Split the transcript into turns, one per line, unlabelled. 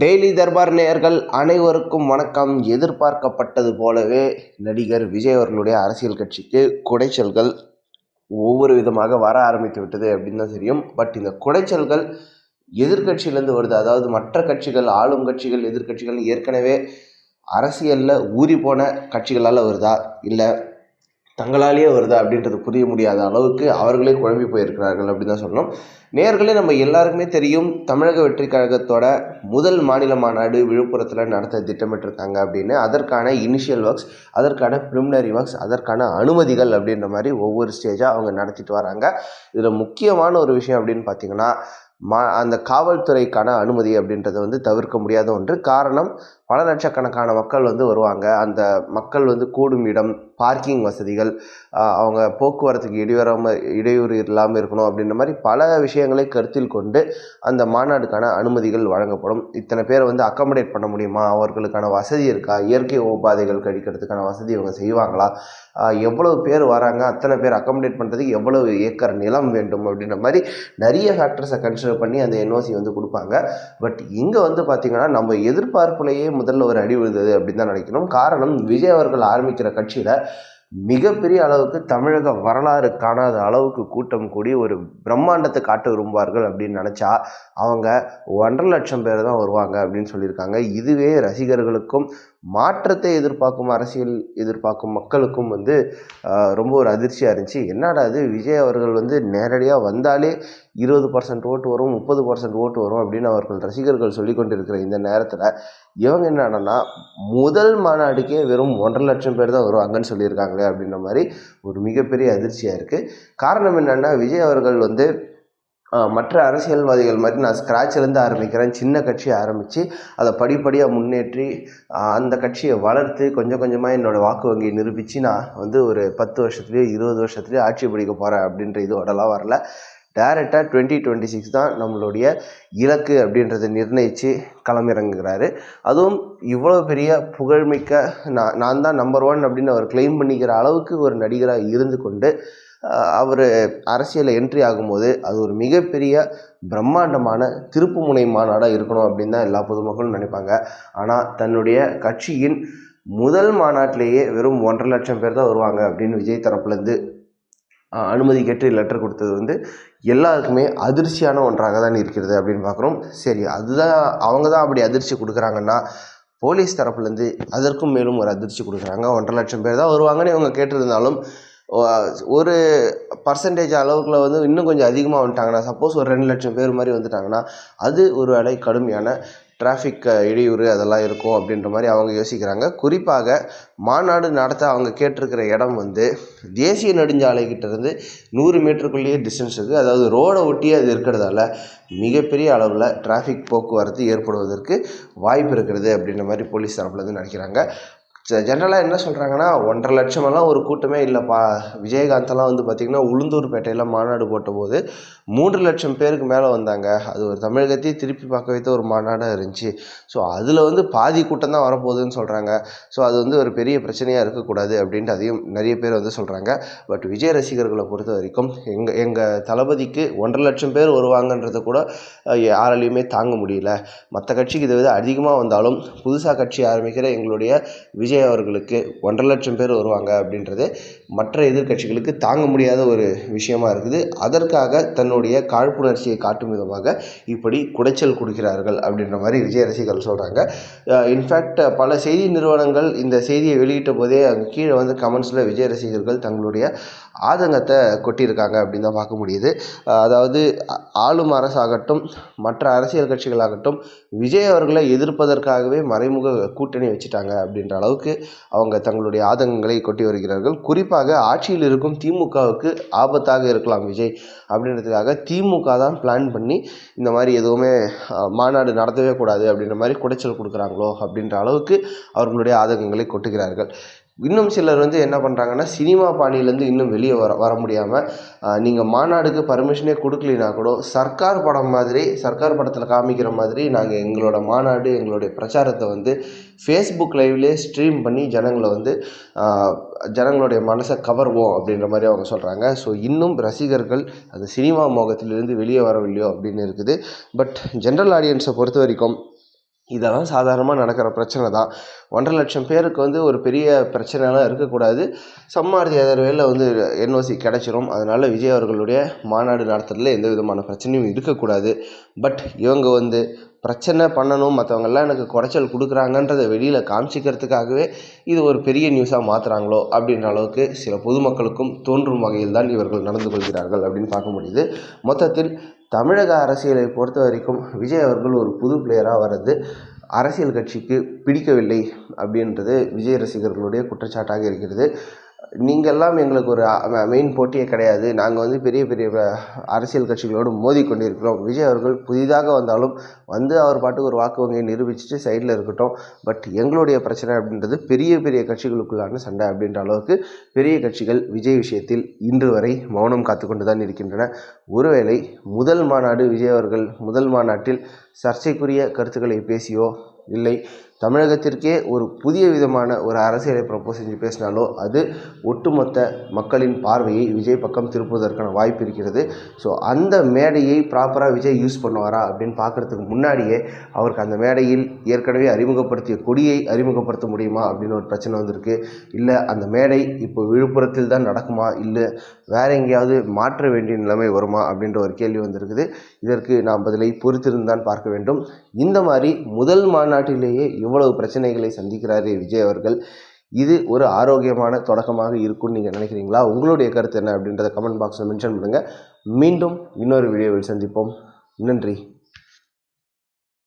Daily Darbar நேயர்கள் அனைவருக்கும் வணக்கம். எதிர்பார்க்கப்பட்டது போலவே நடிகர் விஜய் அவர்களுடைய அரசியல் கட்சிக்கு குடைச்சல்கள் ஒவ்வொரு விதமாக வர ஆரம்பித்து விட்டது அப்படின்னு தான் தெரியும். பட் இந்த குடைச்சல்கள் எதிர்கட்சியிலேருந்து வருது. அதாவது மற்ற கட்சிகள் ஆளும் கட்சிகள் எதிர்க்கட்சிகள் ஏற்கனவே அரசியலில் ஊறி போன கட்சிகளால் வருதா? இல்லை தங்களாலேயே வருதா அப்படின்றது புரிய முடியாத அளவுக்கு அவர்களே குழம்பி போயிருக்கிறார்கள் அப்படின்னு தான் சொல்லணும். நேர்களே நம்ம எல்லாருக்குமே தெரியும் தமிழக வெற்றி கழகத்தோட முதல் மாநில மாநாடு விழுப்புரத்தில் நடத்த திட்டமிட்டிருக்காங்க அப்படின்னு. அதற்கான இனிஷியல் ஒர்க்ஸ் அதற்கான ப்ரிமினரி ஒர்க்ஸ் அதற்கான அனுமதிகள் அப்படின்ற மாதிரி ஒவ்வொரு ஸ்டேஜாக அவங்க நடத்திட்டு வராங்க. இதில் முக்கியமான ஒரு விஷயம் அப்படின்னு பார்த்தீங்கன்னா மா அந்த காவல்துறைக்கான அனுமதி அப்படின்றத வந்து தவிர்க்க முடியாத ஒன்று. காரணம் பல லட்சக்கணக்கான மக்கள் வந்து வருவாங்க. அந்த மக்கள் வந்து கூடும் இடம் பார்க்கிங் வசதிகள் அவங்க போக்குவரத்துக்கு இடையூறாமல் இடையூறு இல்லாமல் இருக்கணும் அப்படின்ற மாதிரி பல விஷயங்களை கருத்தில் கொண்டு அந்த மாநாடுக்கான அனுமதிகள் வழங்கப்படும். இத்தனை பேர் வந்து அக்கமடேட் பண்ண முடியுமா? அவர்களுக்கான வசதி இருக்கா? இயற்கை உபாதைகள் கழிக்கிறதுக்கான வசதி இவங்க செய்வாங்களா? எவ்வளவு பேர் வராங்க? அத்தனை பேர் அக்கமடேட் பண்ணுறதுக்கு எவ்வளவு ஏக்கர் நிலம் வேண்டும்? அப்படின்ற மாதிரி நிறைய ஃபேக்டர்ஸை கன்சிடர் பண்ணி அந்த என்ஓசி வந்து கொடுப்பாங்க. பட் இங்கே வந்து பார்த்திங்கன்னா நம்ம எதிர்பார்ப்புலேயே முதல்ல ஒரு அடி விழுந்தது அப்படின்னு தான் நினைக்கணும். காரணம் விஜய் அவர்கள் ஆரம்பிக்கிற கட்சியில் மிகப்பெரிய அளவுக்கு தமிழக வரலாறு காணாத அளவுக்கு கூட்டம் கூடி ஒரு பிரம்மாண்டத்தை காட்ட விரும்புவார்கள் அப்படின்னு நினச்சா அவங்க ஒன்றரை லட்சம் பேர் தான் வருவாங்க அப்படின்னு சொல்லியிருக்காங்க. இதுவே ரசிகர்களுக்கும் மாற்றத்தை எதிர்பார்க்கும் அரசியல் எதிர்பார்க்கும் மக்களுக்கும் வந்து ரொம்ப ஒரு அதிர்ச்சியாக இருந்துச்சு. என்னடா அது விஜய் அவர்கள் வந்து நேரடியாக வந்தாலே இருபது பர்சன்ட் ஓட்டு வரும் முப்பது பர்சன்ட் ஓட்டு வரும் அப்படின்னு அவர்கள் ரசிகர்கள் சொல்லி கொண்டிருக்கிற இந்த நேரத்தில் இவங்க என்னடான்னா முதல் மாநாடுக்கே வெறும் ஒன்றரை லட்சம் பேர் தான் வருவாங்கன்னு சொல்லியிருக்காங்களே அப்படின்ற மாதிரி ஒரு மிகப்பெரிய அதிர்ச்சியாக இருக்குது காரணம் என்னென்னா விஜய் அவர்கள் வந்து மற்ற அரசியல்வாதிகள் மாதிரி நான் ஸ்க்ராட்சிலேருந்து ஆரம்பிக்கிறேன். சின்ன கட்சியை ஆரம்பித்து அதை படிப்படியாக முன்னேற்றி அந்த கட்சியை வளர்த்து கொஞ்சம் கொஞ்சமாக என்னோடய வாக்கு வங்கியை நிரூபித்து நான் வந்து ஒரு பத்து வருஷத்துலேயோ இருபது வருஷத்துலேயோ ஆட்சி பிடிக்க போகிறேன் அப்படின்ற இதோடலாம் வரல. டேரெக்டாக டுவெண்ட்டி டுவெண்ட்டி சிக்ஸ் தான் நம்மளுடைய இலக்கு அப்படின்றத நிர்ணயித்து களமிறங்குகிறாரு அதுவும் இவ்வளோ பெரிய புகழ்மிக்க நான் நான் தான் நம்பர் ஒன் அப்படின்னு அவர் கிளைம் பண்ணிக்கிற அளவுக்கு ஒரு நடிகராக இருந்து கொண்டு அவர் அரசியலில் என்ட்ரி ஆகும்போது அது ஒரு மிகப்பெரிய பிரம்மாண்டமான திருப்புமுனை மாநாடாக இருக்கணும் அப்படின்னு தான் எல்லா பொதுமக்களும் நினைப்பாங்க. ஆனால் தன்னுடைய கட்சியின் முதல் மாநாட்டிலேயே வெறும் ஒன்றரை லட்சம் பேர் தான் வருவாங்க அப்படின்னு விஜய் தரப்புலேருந்து அனுமதி கேட்டு லெட்டர் கொடுத்தது வந்து எல்லாருக்குமே அதிர்ச்சியான ஒன்றாக தான் இருக்கிறது அப்படின்னு பார்க்குறோம் சரி அதுதான் அவங்க தான் அப்படி அதிர்ச்சி கொடுக்குறாங்கன்னா போலீஸ் தரப்புலேருந்து அதற்கும் மேலும் ஒரு அதிர்ச்சி கொடுக்குறாங்க. ஒன்றரை லட்சம் பேர் தான் வருவாங்கன்னு இவங்க கேட்டிருந்தாலும் ஒரு பர்சன்டேஜ் அளவுக்குள்ள வந்து இன்னும் கொஞ்சம் அதிகமாக வந்துட்டாங்கன்னா சப்போஸ் ஒரு ரெண்டு லட்சம் பேர் மாதிரி வந்துட்டாங்கன்னா அது ஒரு வேளை கடுமையான டிராஃபிக் இடையூறு அதெல்லாம் இருக்கும் அப்படின்ற மாதிரி அவங்க யோசிக்கிறாங்க. குறிப்பாக மாநாடு நடத்த அவங்க கேட்டிருக்கிற இடம் வந்து தேசிய நெடுஞ்சாலைக்கிட்ட இருந்து நூறு மீட்டருக்குள்ளேயே டிஸ்டன்ஸ் இருக்குது அதாவது ரோடை ஒட்டியே அது இருக்கிறதால மிகப்பெரிய அளவில் டிராஃபிக் போக்குவரத்து ஏற்படுவதற்கு வாய்ப்பு இருக்கிறது அப்படின்ற மாதிரி போலீஸ் தரப்புலேருந்து நினைக்கிறாங்க. ஜென்ரலாக என்ன சொல்கிறாங்கன்னா ஒன்றரை லட்சமெல்லாம் ஒரு கூட்டமே இல்லைப்பா. விஜயகாந்தெல்லாம் வந்து பார்த்திங்கன்னா உளுந்தூர்பேட்டையில் மாநாடு போட்டபோது மூன்று லட்சம் பேருக்கு மேலே வந்தாங்க. அது ஒரு தமிழகத்தையே திருப்பி பார்க்க வைத்த ஒரு மாநாடாக இருந்துச்சு. ஸோ அதில் வந்து பாதி கூட்டம் தான் வரப்போகுதுன்னு சொல்கிறாங்க ஸோ அது வந்து ஒரு பெரிய பிரச்சனையாக இருக்கக்கூடாது அப்படின்ட்டு அதையும் நிறைய பேர் வந்து சொல்கிறாங்க பட் விஜய் ரசிகர்களை பொறுத்த வரைக்கும் எங்கள் எங்கள் தளபதிக்கு ஒன்றரை லட்சம் பேர் வருவாங்கன்றத கூட யாராலையுமே தாங்க முடியல. மற்ற கட்சிக்கு இதை விட அதிகமாக வந்தாலும் புதுசாக கட்சி ஆரம்பிக்கிற எங்களுடைய விஜய் அவர்களுக்கு ஒன்றரை லட்சம் பேர் வருவாங்க அப்படின்றது மற்ற எதிர்க்கட்சிகளுக்கு தாங்க முடியாத ஒரு விஷயமா இருக்குது. அதற்காக தன்னுடைய காழ்ப்புணர்ச்சியை காட்டும் விதமாக இப்படி குடைச்சல் கொடுக்கிறார்கள் அப்படின்ற மாதிரி விஜய் ரசிகர்கள் சொல்கிறாங்க இன்ஃபேக்ட் பல செய்தி நிறுவனங்கள் இந்த செய்தியை வெளியிட்ட போதே அங்கே கீழே வந்து கமெண்ட்ஸில் விஜய் ரசிகர்கள் தங்களுடைய ஆதங்கத்தை கொட்டியிருக்காங்க அப்படின்னு தான் பார்க்க முடியுது. அதாவது ஆளும் அரசாகட்டும் மற்ற அரசியல் கட்சிகளாகட்டும் விஜய் அவர்களை எதிர்ப்பதற்காகவே மறைமுக கூட்டணி வச்சுட்டாங்க அப்படின்ற அளவுக்கு அவங்க தங்களுடைய ஆதங்கங்களை கொட்டி வருகிறார்கள். குறிப்பாக ஆட்சியில் இருக்கும் திமுகவுக்கு ஆபத்தாக இருக்கலாம் விஜய் அப்படின்றதுக்காக திமுக தான் பிளான் பண்ணி இந்த மாதிரி எதுவுமே மாநாடு நடத்தவே கூடாது அப்படின்ற மாதிரி குடைச்சல் கொடுக்குறாங்களோ அப்படின்ற அளவுக்கு அவர்களுடைய ஆதங்கங்களை கொட்டுகிறார்கள். இன்னும் சிலர் வந்து என்ன பண்ணுறாங்கன்னா சினிமா பாணியிலேருந்து இன்னும் வெளியே வர வர முடியாமல் நீங்கள் மாநாடுக்கு பர்மிஷனே கொடுக்கலினா கூட சர்க்கார் படம் மாதிரி சர்க்கார் படத்தில் காமிக்கிற மாதிரி நாங்கள் எங்களோட மாநாடு எங்களுடைய பிரச்சாரத்தை வந்து ஃபேஸ்புக் லைவ்லேயே ஸ்ட்ரீம் பண்ணி ஜனங்களை வந்து ஜனங்களுடைய மனசை கவர்வோம் அப்படின்ற மாதிரி அவங்க சொல்கிறாங்க ஸோ இன்னும் ரசிகர்கள் அந்த சினிமா மோகத்திலிருந்து வெளியே வரவில்லையோ அப்படின்னு இருக்குது. பட் ஜென்ரல் ஆடியன்ஸை பொறுத்த வரைக்கும் இதெல்லாம் சாதாரணமாக நடக்கிற பிரச்சனை தான். ஒன்றரை லட்சம் பேருக்கு வந்து ஒரு பெரிய பிரச்சனைலாம் இருக்கக்கூடாது. சம்மார்த்தி அதர்வேல வந்து என்ஓசி கிடச்சிரும். அதனால் விஜய் அவர்களுடைய மாநாடு நடத்துறதுல எந்த விதமான பிரச்சனையும் இருக்கக்கூடாது. பட் இவங்க வந்து பிரச்சனை பண்ணணும். மற்றவங்கெல்லாம் எனக்கு குறைச்சல் கொடுக்குறாங்கன்றதை வெளியில் காமிச்சிக்கிறதுக்காகவே இது ஒரு பெரிய நியூஸாக மாற்றுறாங்களோ அப்படின்ற அளவுக்கு சில பொதுமக்களுக்கும் தோன்றும் வகையில் தான் இவர்கள் நடந்து கொள்கிறார்கள் அப்படின்னு பார்க்க முடியுது. மொத்தத்தில் தமிழக அரசியலை பொறுத்த வரைக்கும் விஜய் அவர்கள் ஒரு புது பிளேயராக வர்றது அரசியல் கட்சிக்கு பிடிக்கவில்லை அப்படின்றது விஜய் ரசிகர்களுடைய குற்றச்சாட்டாக இருக்கிறது. நீங்கள்லாம் எங்களுக்கு ஒரு மெயின் போட்டியே கிடையாது. நாங்கள் வந்து பெரிய பெரிய அரசியல் கட்சிகளோடு மோதி கொண்டிருக்கிறோம் விஜய் அவர்கள் புதிதாக வந்தாலும் வந்து அவர் பாட்டுக்கு ஒரு வாக்கு வங்கியை நிரூபிச்சுட்டு சைடில் இருக்கட்டும். பட் எங்களுடைய பிரச்சனை அப்படின்றது பெரிய பெரிய கட்சிகளுக்குள்ளான சண்டை அப்படின்ற அளவுக்கு பெரிய கட்சிகள் விஜய் விஷயத்தில் இன்று வரை மௌனம் காத்து கொண்டு தான் இருக்கின்றன. ஒருவேளை முதல் மாநாடு விஜய் அவர்கள் முதல் மாநாட்டில் சர்ச்சைக்குரிய கருத்துக்களை பேசியோ இல்லை தமிழகத்திற்கே ஒரு புதிய விதமான ஒரு அரசியலை ப்ரப்போஸ் செஞ்சு பேசினாலோ அது ஒட்டுமொத்த மக்களின் பார்வையை விஜய் பக்கம் திருப்புவதற்கான வாய்ப்பு இருக்கிறது. ஸோ அந்த மேடையை ப்ராப்பராக விஜய் யூஸ் பண்ணுவாரா அப்படின்னு பார்க்குறதுக்கு முன்னாடியே அவருக்கு அந்த மேடையில் ஏற்கனவே அறிமுகப்படுத்திய கொடியை அறிமுகப்படுத்த முடியுமா அப்படின்னு ஒரு பிரச்சனை வந்திருக்கு. இல்லை அந்த மேடை இப்போ விழுப்புரத்தில் தான் நடக்குமா? இல்லை வேற எங்கேயாவது மாற்ற வேண்டிய நிலைமை வருமா? அப்படின்ற ஒரு கேள்வி வந்திருக்குது. இதற்கு நாம் பதிலை பொறுத்திருந்தான் பார்க்க வேண்டும். இந்த மாதிரி முதல் மாநாட்டிலேயே இவ்வளவு பிரச்சனைகளை சந்திக்கிறாரே விஜய் அவர்கள். இது ஒரு ஆரோக்கியமான தொடக்கமாக இருக்கும்னு நீங்கள் நினைக்கிறீங்களா? உங்களுடைய கருத்து என்ன அப்படின்றத கமெண்ட் பாக்ஸில் மென்ஷன் பண்ணுங்கள் மீண்டும் இன்னொரு வீடியோவில் சந்திப்போம். நன்றி.